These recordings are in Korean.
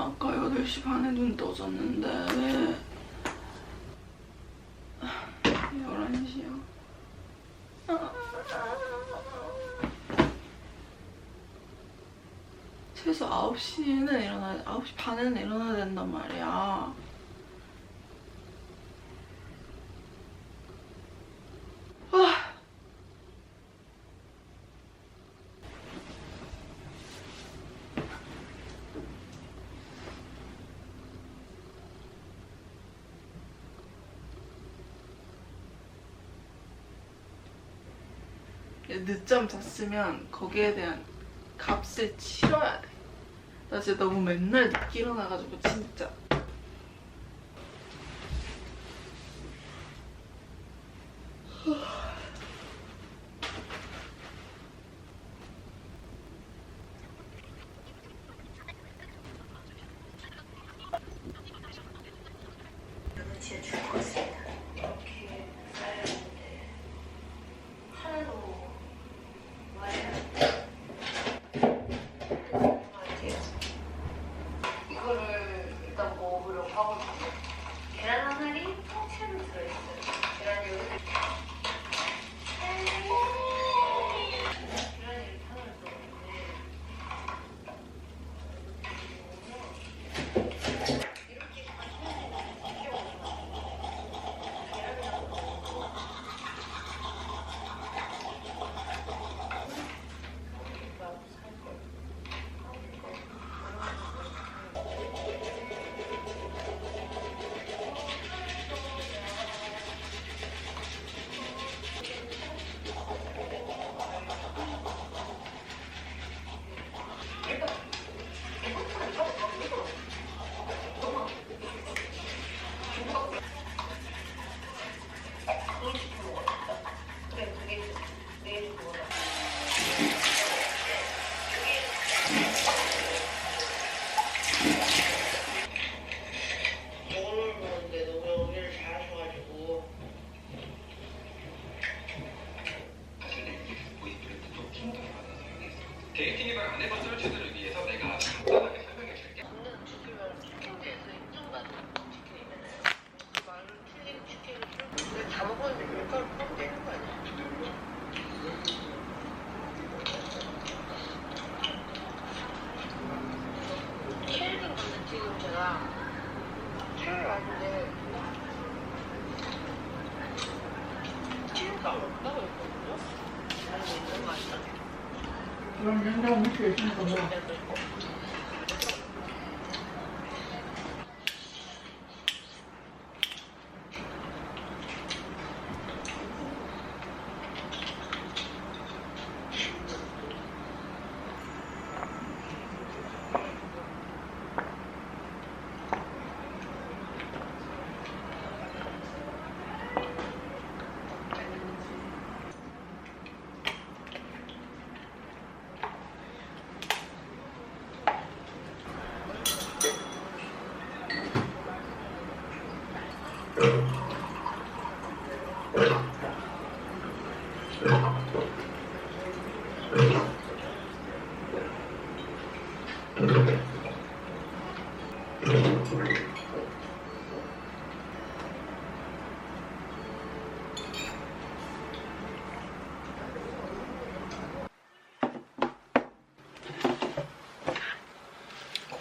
아까 8시 반에 눈 떠졌는데 왜 11시요? 최소 9시는 일어나야 9시 반에는 일어나야 된단 말이야. 늦잠 잤으면 거기에 대한 값을 치러야 돼. 나 진짜 너무 맨날 늦게 일어나가지고 진짜.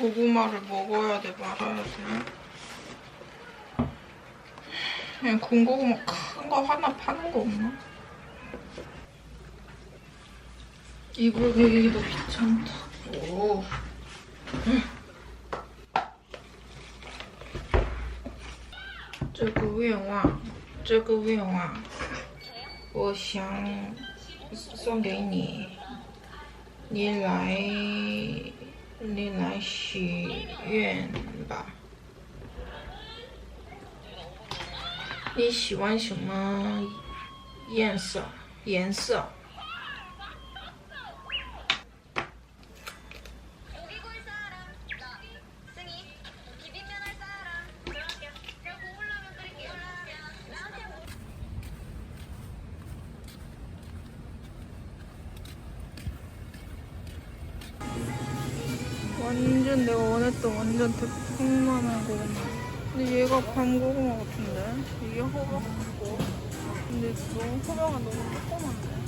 고구마를 먹어야 돼, 말아야 돼. 그냥 군고구마 큰 거 하나 파는 거 없나? 이불 개기도 귀찮다고. 这个愿望，这个愿望，我想送给你，你来， 你来许愿吧。你喜欢什么颜色？颜色？ 완전 내가 원했던 완전 대풍만한 고구마. 근데 얘가 밤고구마 같은데? 이게 호박 같고. 근데 너무 호박은 너무 조그만데.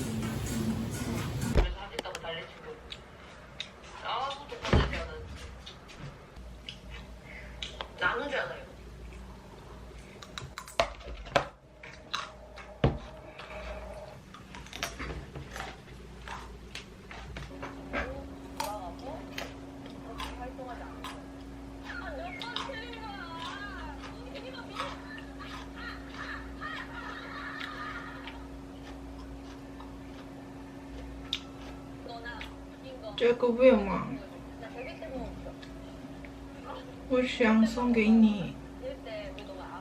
我想送给你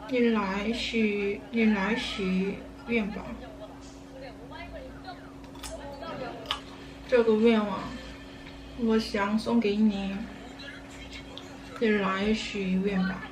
你来许你来许愿吧。这个愿望我想送给你你来许愿吧。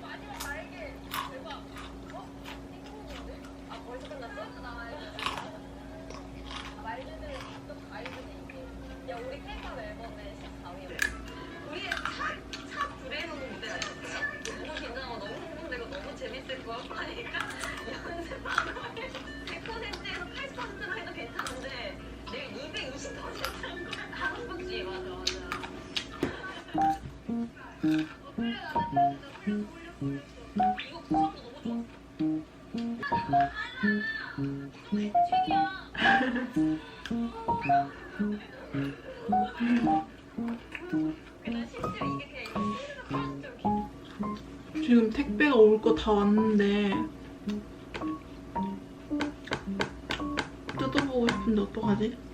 지금 택배가 올 거 다 왔는데 뜯어보고 싶은데 어떡하지?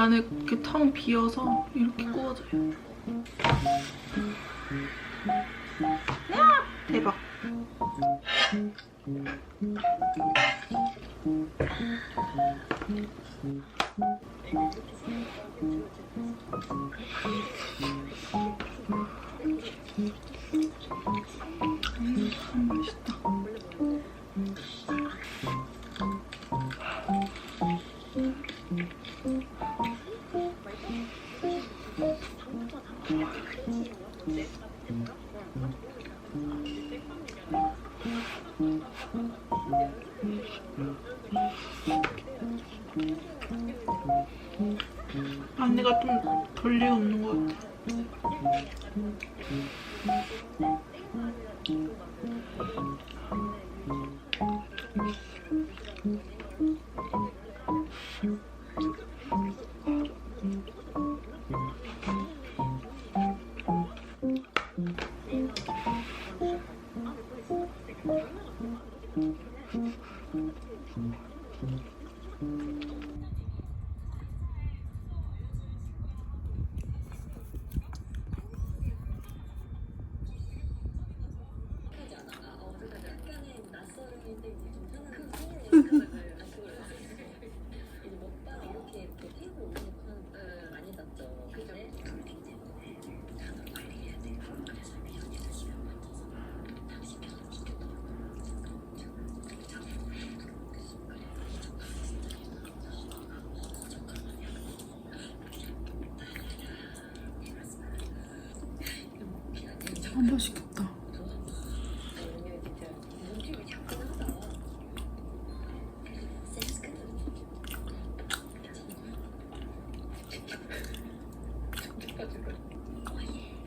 안에 이렇게 텅 비어서 이렇게 구워져요. 아, 맛있겠다.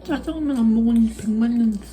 짜장면 안 먹은 지 100만 년 됐어.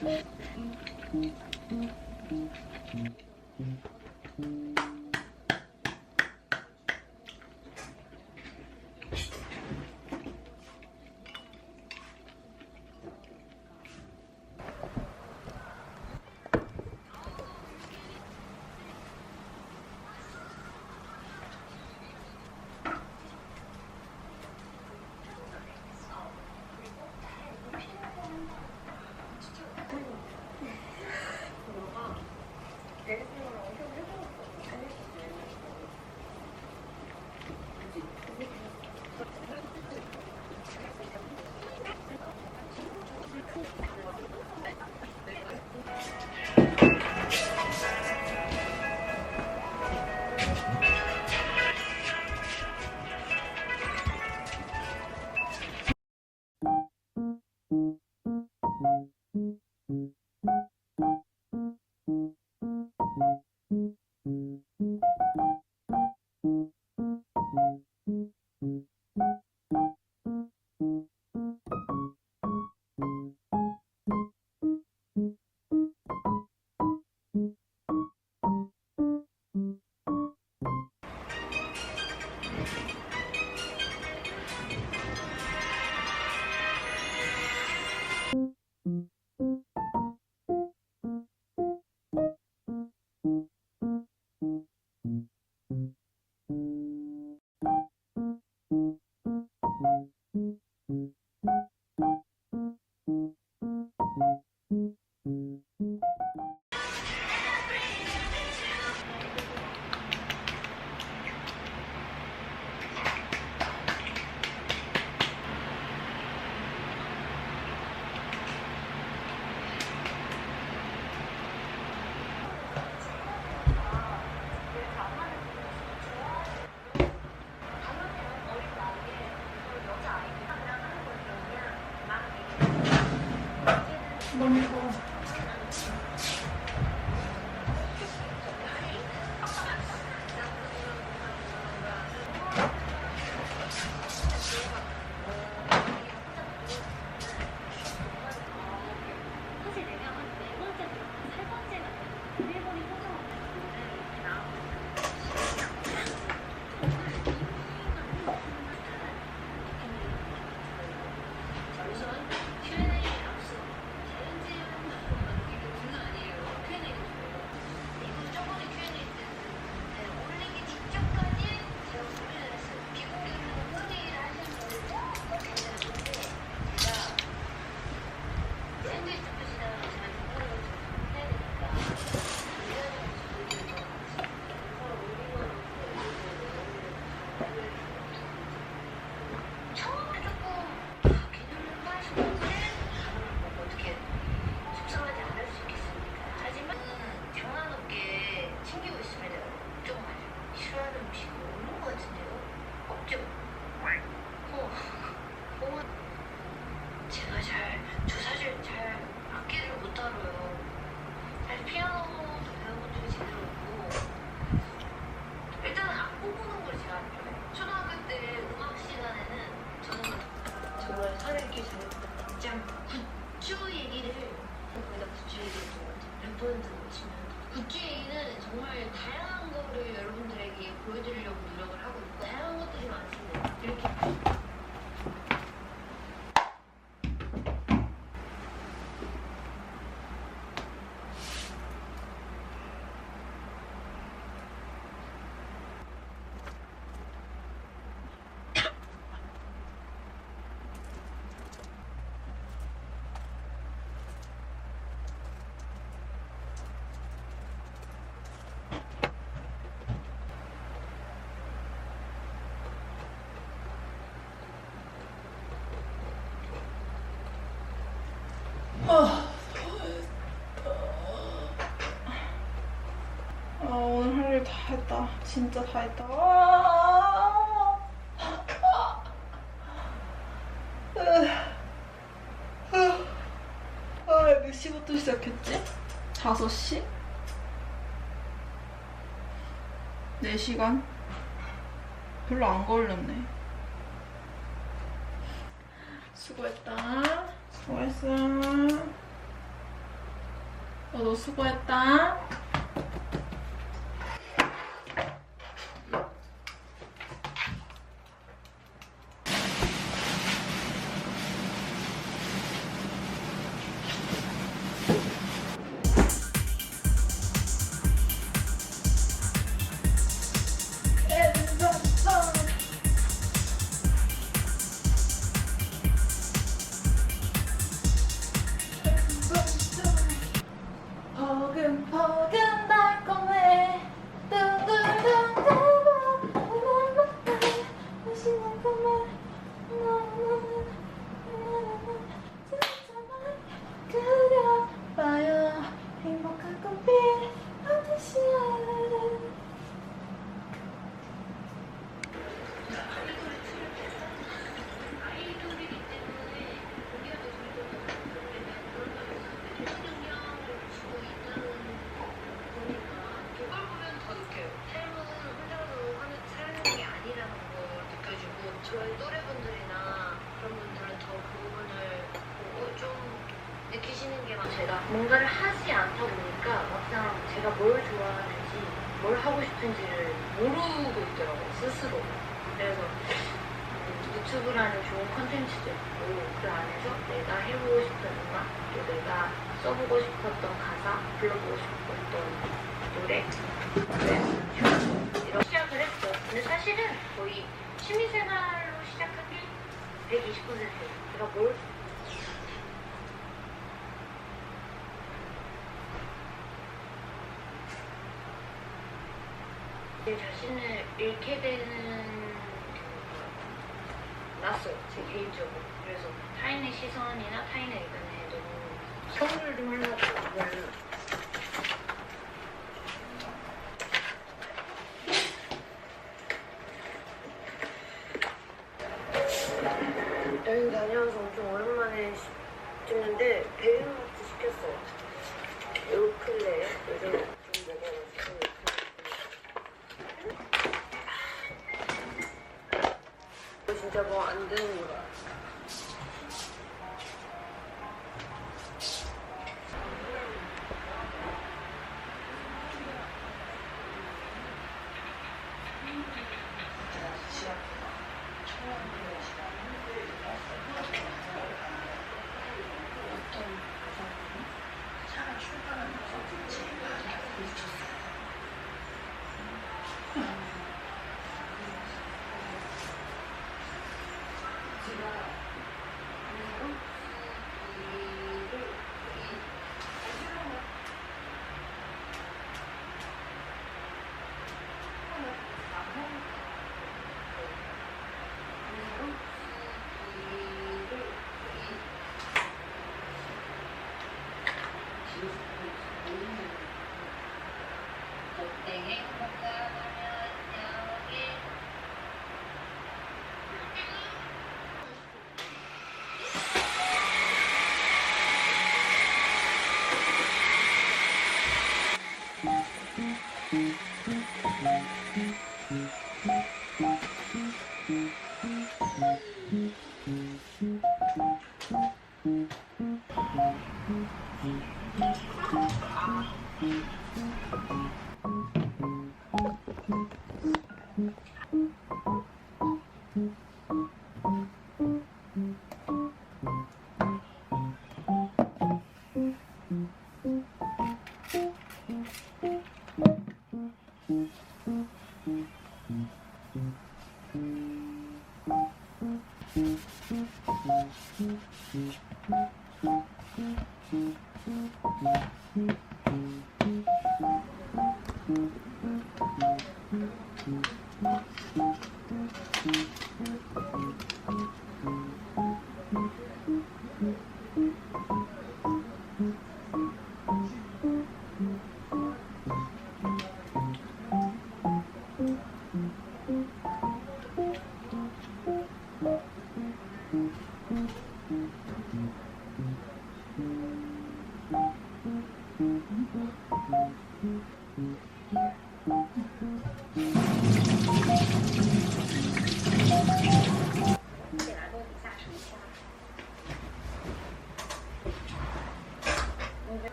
Thank you. 제가 잘 했다. 진짜 다 했다. 아몇 아, 시부터 시작했지? 5시? 4시간? 별로 안 걸렸네. 수고했다. 수고했어. 너도 수고했다. 제 자신을 잃게 되는 났어요 제 개인적으로. 그래서 타인의 시선이나 타인의 의견에 너무 소문을 좀 하려고 그냥 여행 다녀와서 엄청 오랜만에 찍는데 배우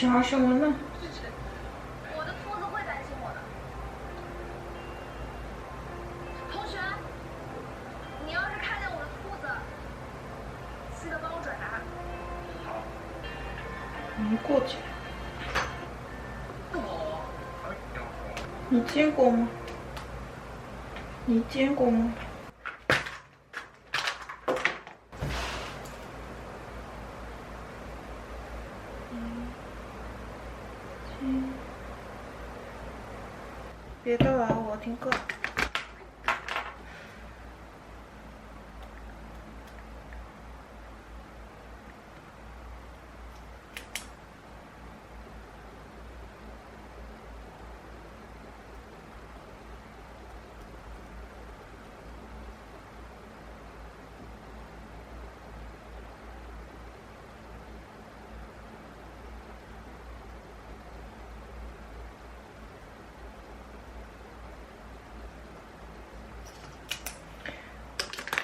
想什么呢？我的兔子会担心我的。同学，你要是看见我的兔子，记得帮我转达。你过去。你见过吗？你见过吗？嗯，别逗啊，我听歌。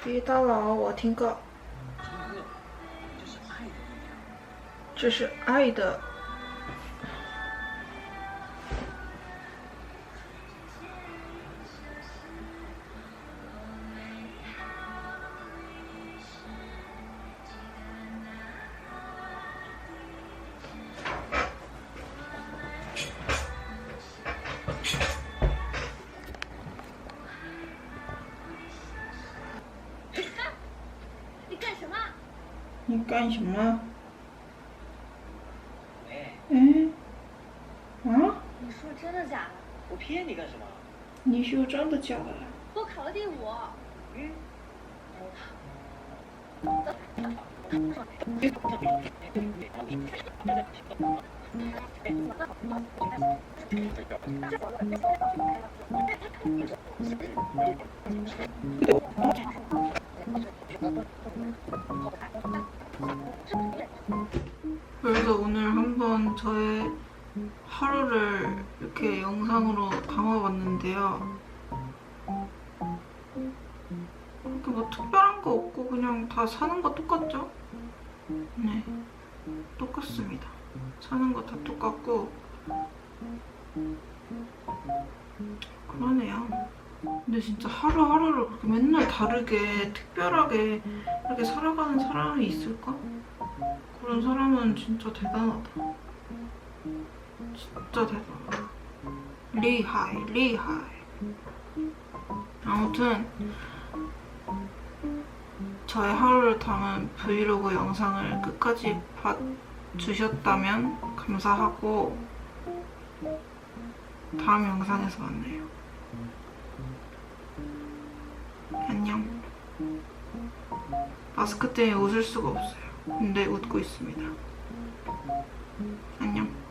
别打扰我听歌。这是爱的。干什么？哎，嗯？啊？你说真的假的？我骗你干什么？你说真的假的？我考了第五。嗯，그래서 오늘 한번 저의 하루를 이렇게 영상으로 담아봤는데요. 이렇게 뭐 특별한 거 없고 그냥 다 사는 거 똑같죠? 네, 똑같습니다. 사는 거 다 똑같고 그러네요. 근데 진짜 하루하루를 그렇게 맨날 다르게 특별하게 이렇게 살아가는 사람이 있을까? 그런 사람은 진짜 대단하다. 진짜 대단하다. 리하이, 리하이. 아무튼 저의 하루를 담은 브이로그 영상을 끝까지 봐주셨다면 감사하고 다음 영상에서 만나요. 안녕. 마스크 때문에 웃을 수가 없어요. 근데 웃고 있습니다. 안녕.